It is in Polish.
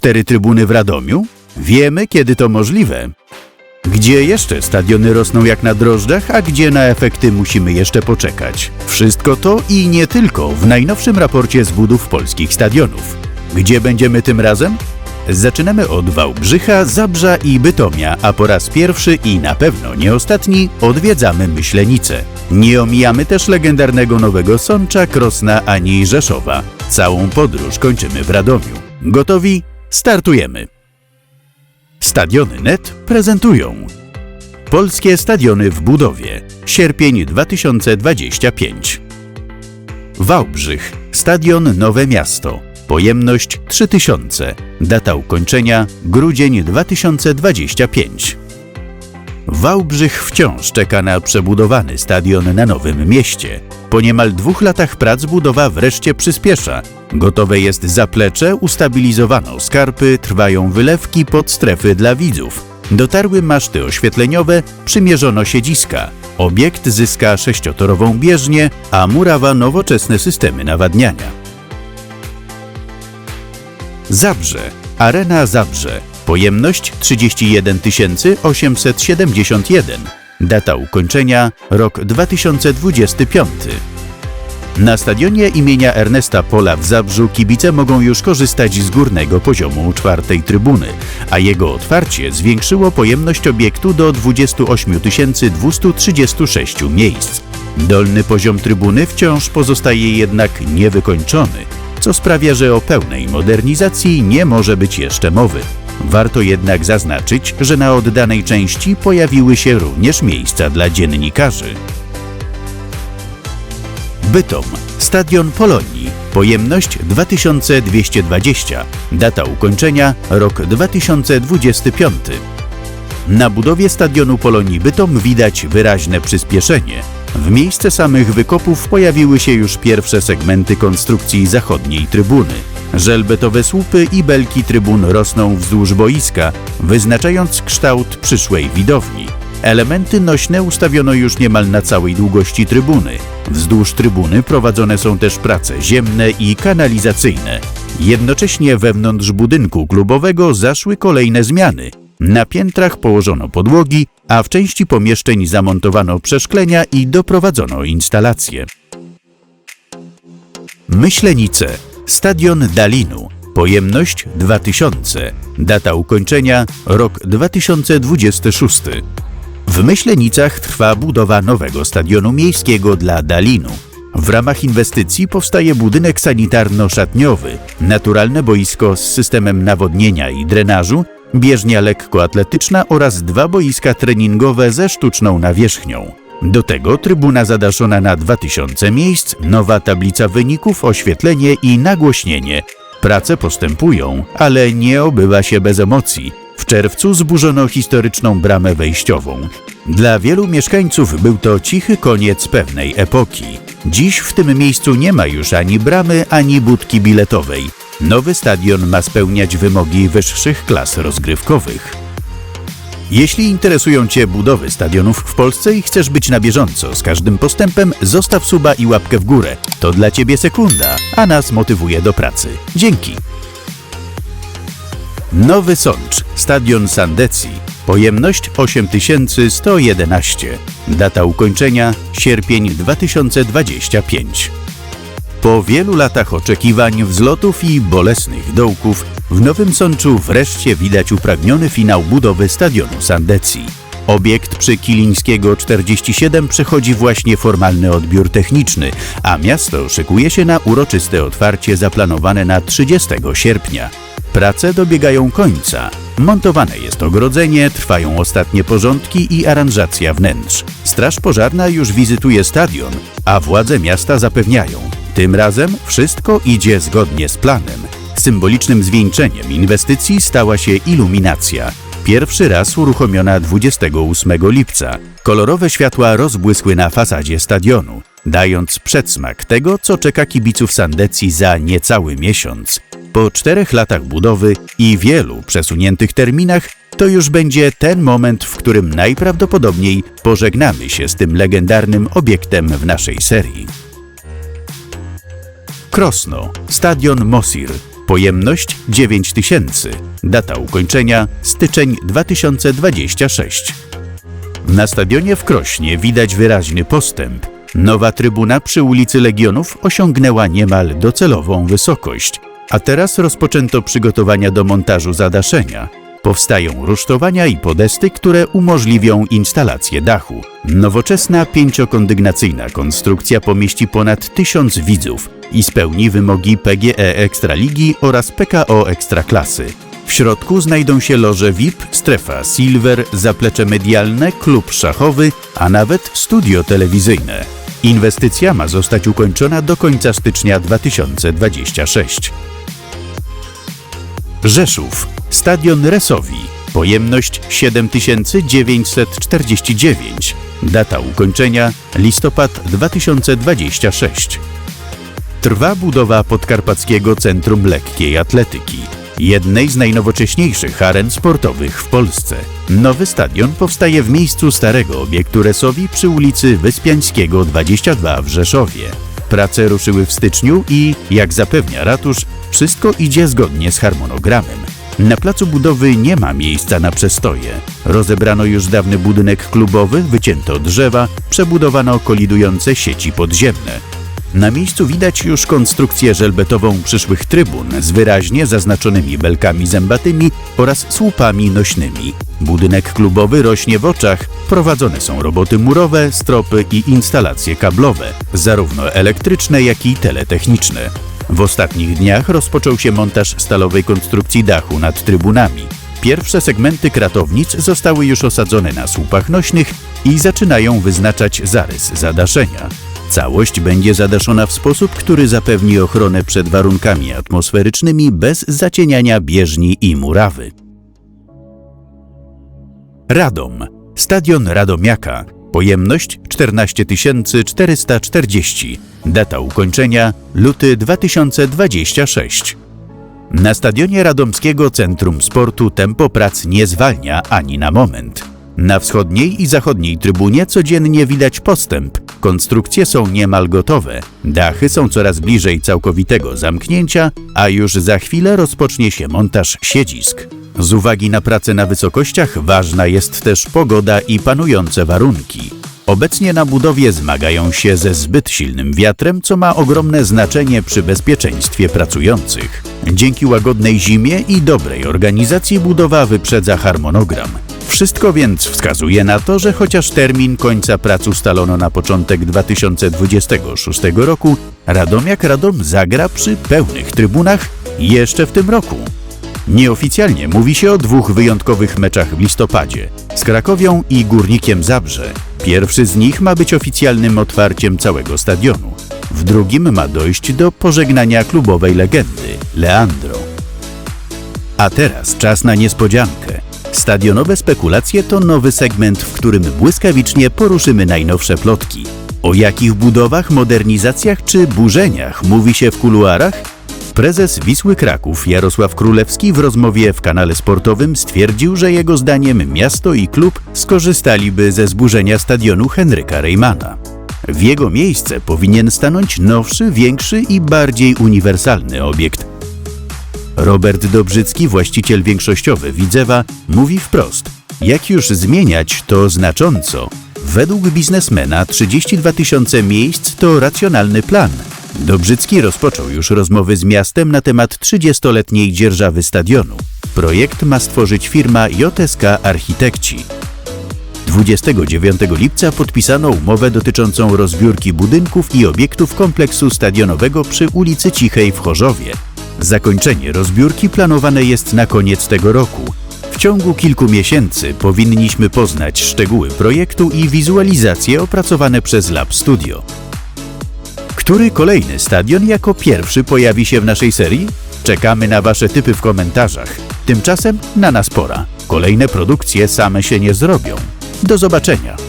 cztery trybuny w Radomiu? Wiemy, kiedy to możliwe. Gdzie jeszcze stadiony rosną jak na drożdżach, a gdzie na efekty musimy jeszcze poczekać? Wszystko to i nie tylko w najnowszym raporcie z budów polskich stadionów. Gdzie będziemy tym razem? Zaczynamy od Wałbrzycha, Zabrza i Bytomia, a po raz pierwszy i na pewno nie ostatni odwiedzamy Myślenicę. Nie omijamy też legendarnego Nowego Sącza, Krosna ani Rzeszowa. Całą podróż kończymy w Radomiu. Gotowi? Startujemy! Stadiony Net prezentują Polskie stadiony w budowie. Sierpień 2025. Wałbrzych. Stadion Nowe Miasto. Pojemność 3000. Data ukończenia grudzień 2025. Wałbrzych wciąż czeka na przebudowany stadion na Nowym Mieście. Po niemal dwóch latach prac budowa wreszcie przyspiesza. Gotowe jest zaplecze, ustabilizowano skarpy, trwają wylewki pod strefy dla widzów. Dotarły maszty oświetleniowe, przymierzono siedziska. Obiekt zyska sześciotorową bieżnię, a murawa nowoczesne systemy nawadniania. Zabrze. Arena Zabrze. Pojemność 31 871. Data ukończenia rok 2025. Na stadionie imienia Ernesta Pola w Zabrzu kibice mogą już korzystać z górnego poziomu czwartej trybuny, a jego otwarcie zwiększyło pojemność obiektu do 28 236 miejsc. Dolny poziom trybuny wciąż pozostaje jednak niewykończony, co sprawia, że o pełnej modernizacji nie może być jeszcze mowy. Warto jednak zaznaczyć, że na oddanej części pojawiły się również miejsca dla dziennikarzy. Bytom. Stadion Polonii. Pojemność 2220. Data ukończenia rok 2025. Na budowie stadionu Polonii Bytom widać wyraźne przyspieszenie. W miejsce samych wykopów pojawiły się już pierwsze segmenty konstrukcji zachodniej trybuny. Żelbetowe słupy i belki trybun rosną wzdłuż boiska, wyznaczając kształt przyszłej widowni. Elementy nośne ustawiono już niemal na całej długości trybuny. Wzdłuż trybuny prowadzone są też prace ziemne i kanalizacyjne. Jednocześnie wewnątrz budynku klubowego zaszły kolejne zmiany. Na piętrach położono podłogi, a w części pomieszczeń zamontowano przeszklenia i doprowadzono instalacje. Myślenice. Stadion Dalinu. Pojemność 2000. Data ukończenia rok 2026. W Myślenicach trwa budowa nowego stadionu miejskiego dla Dalinu. W ramach inwestycji powstaje budynek sanitarno-szatniowy, naturalne boisko z systemem nawodnienia i drenażu, bieżnia lekkoatletyczna oraz dwa boiska treningowe ze sztuczną nawierzchnią. Do tego trybuna zadaszona na 2000 miejsc, nowa tablica wyników, oświetlenie i nagłośnienie. Prace postępują, ale nie obywa się bez emocji. W czerwcu zburzono historyczną bramę wejściową. Dla wielu mieszkańców był to cichy koniec pewnej epoki. Dziś w tym miejscu nie ma już ani bramy, ani budki biletowej. Nowy stadion ma spełniać wymogi wyższych klas rozgrywkowych. Jeśli interesują Cię budowy stadionów w Polsce i chcesz być na bieżąco z każdym postępem, zostaw suba i łapkę w górę. To dla Ciebie sekunda, a nas motywuje do pracy. Dzięki! Nowy Sącz, Stadion Sandecji. Pojemność 8111. Data ukończenia sierpień 2025. Po wielu latach oczekiwań, wzlotów i bolesnych dołków, w Nowym Sączu wreszcie widać upragniony finał budowy stadionu Sandecji. Obiekt przy Kilińskiego 47 przechodzi właśnie formalny odbiór techniczny, a miasto szykuje się na uroczyste otwarcie zaplanowane na 30 sierpnia. Prace dobiegają końca. Montowane jest ogrodzenie, trwają ostatnie porządki i aranżacja wnętrz. Straż pożarna już wizytuje stadion, a władze miasta zapewniają, tym razem wszystko idzie zgodnie z planem. Symbolicznym zwieńczeniem inwestycji stała się iluminacja. Pierwszy raz uruchomiona 28 lipca. Kolorowe światła rozbłysły na fasadzie stadionu, dając przedsmak tego, co czeka kibiców Sandecji za niecały miesiąc. Po czterech latach budowy i wielu przesuniętych terminach, to już będzie ten moment, w którym najprawdopodobniej pożegnamy się z tym legendarnym obiektem w naszej serii. Krosno, Stadion Mosir. Pojemność 9000. Data ukończenia styczeń 2026. Na stadionie w Krośnie widać wyraźny postęp. Nowa trybuna przy ulicy Legionów osiągnęła niemal docelową wysokość, a teraz rozpoczęto przygotowania do montażu zadaszenia. Powstają rusztowania i podesty, które umożliwią instalację dachu. Nowoczesna pięciokondygnacyjna konstrukcja pomieści ponad tysiąc widzów i spełni wymogi PGE Ekstraligi oraz PKO Ekstraklasy. W środku znajdą się loże VIP, strefa Silver, zaplecze medialne, klub szachowy, a nawet studio telewizyjne. Inwestycja ma zostać ukończona do końca stycznia 2026. Rzeszów. Stadion Resowi. Pojemność 7949. Data ukończenia listopad 2026. Trwa budowa Podkarpackiego Centrum Lekkiej Atletyki, jednej z najnowocześniejszych aren sportowych w Polsce. Nowy stadion powstaje w miejscu starego obiektu Resowi przy ulicy Wyspiańskiego 22 w Rzeszowie. Prace ruszyły w styczniu i, jak zapewnia ratusz, wszystko idzie zgodnie z harmonogramem. Na placu budowy nie ma miejsca na przestoje. Rozebrano już dawny budynek klubowy, wycięto drzewa, przebudowano kolidujące sieci podziemne. Na miejscu widać już konstrukcję żelbetową przyszłych trybun z wyraźnie zaznaczonymi belkami zębatymi oraz słupami nośnymi. Budynek klubowy rośnie w oczach, prowadzone są roboty murowe, stropy i instalacje kablowe, zarówno elektryczne, jak i teletechniczne. W ostatnich dniach rozpoczął się montaż stalowej konstrukcji dachu nad trybunami. Pierwsze segmenty kratownic zostały już osadzone na słupach nośnych i zaczynają wyznaczać zarys zadaszenia. Całość będzie zadaszona w sposób, który zapewni ochronę przed warunkami atmosferycznymi bez zacieniania bieżni i murawy. Radom. Stadion Radomiaka. Pojemność 14 440. Data ukończenia luty 2026. Na stadionie Radomskiego Centrum Sportu tempo prac nie zwalnia ani na moment. Na wschodniej i zachodniej trybunie codziennie widać postęp. Konstrukcje są niemal gotowe, dachy są coraz bliżej całkowitego zamknięcia, a już za chwilę rozpocznie się montaż siedzisk. Z uwagi na pracę na wysokościach ważna jest też pogoda i panujące warunki. Obecnie na budowie zmagają się ze zbyt silnym wiatrem, co ma ogromne znaczenie przy bezpieczeństwie pracujących. Dzięki łagodnej zimie i dobrej organizacji budowa wyprzedza harmonogram. Wszystko więc wskazuje na to, że chociaż termin końca prac ustalono na początek 2026 roku, Radomiak Radom zagra przy pełnych trybunach jeszcze w tym roku. Nieoficjalnie mówi się o dwóch wyjątkowych meczach w listopadzie z Krakowią i Górnikiem Zabrze. Pierwszy z nich ma być oficjalnym otwarciem całego stadionu. W drugim ma dojść do pożegnania klubowej legendy Leandro. A teraz czas na niespodziankę. Stadionowe spekulacje to nowy segment, w którym błyskawicznie poruszymy najnowsze plotki. O jakich budowach, modernizacjach czy burzeniach mówi się w kuluarach? Prezes Wisły Kraków Jarosław Królewski w rozmowie w kanale sportowym stwierdził, że jego zdaniem miasto i klub skorzystaliby ze zburzenia stadionu Henryka Reymana. W jego miejsce powinien stanąć nowszy, większy i bardziej uniwersalny obiekt. Robert Dobrzycki, właściciel większościowy Widzewa, mówi wprost: Jak już zmieniać, to znacząco. Według biznesmena 32 tysiące miejsc to racjonalny plan. Dobrzycki rozpoczął już rozmowy z miastem na temat 30-letniej dzierżawy stadionu. Projekt ma stworzyć firma JSK Architekci. 29 lipca podpisano umowę dotyczącą rozbiórki budynków i obiektów kompleksu stadionowego przy ulicy Cichej w Chorzowie. Zakończenie rozbiórki planowane jest na koniec tego roku. W ciągu kilku miesięcy powinniśmy poznać szczegóły projektu i wizualizacje opracowane przez Lab Studio. Który kolejny stadion jako pierwszy pojawi się w naszej serii? Czekamy na Wasze typy w komentarzach. Tymczasem na nas pora. Kolejne produkcje same się nie zrobią. Do zobaczenia.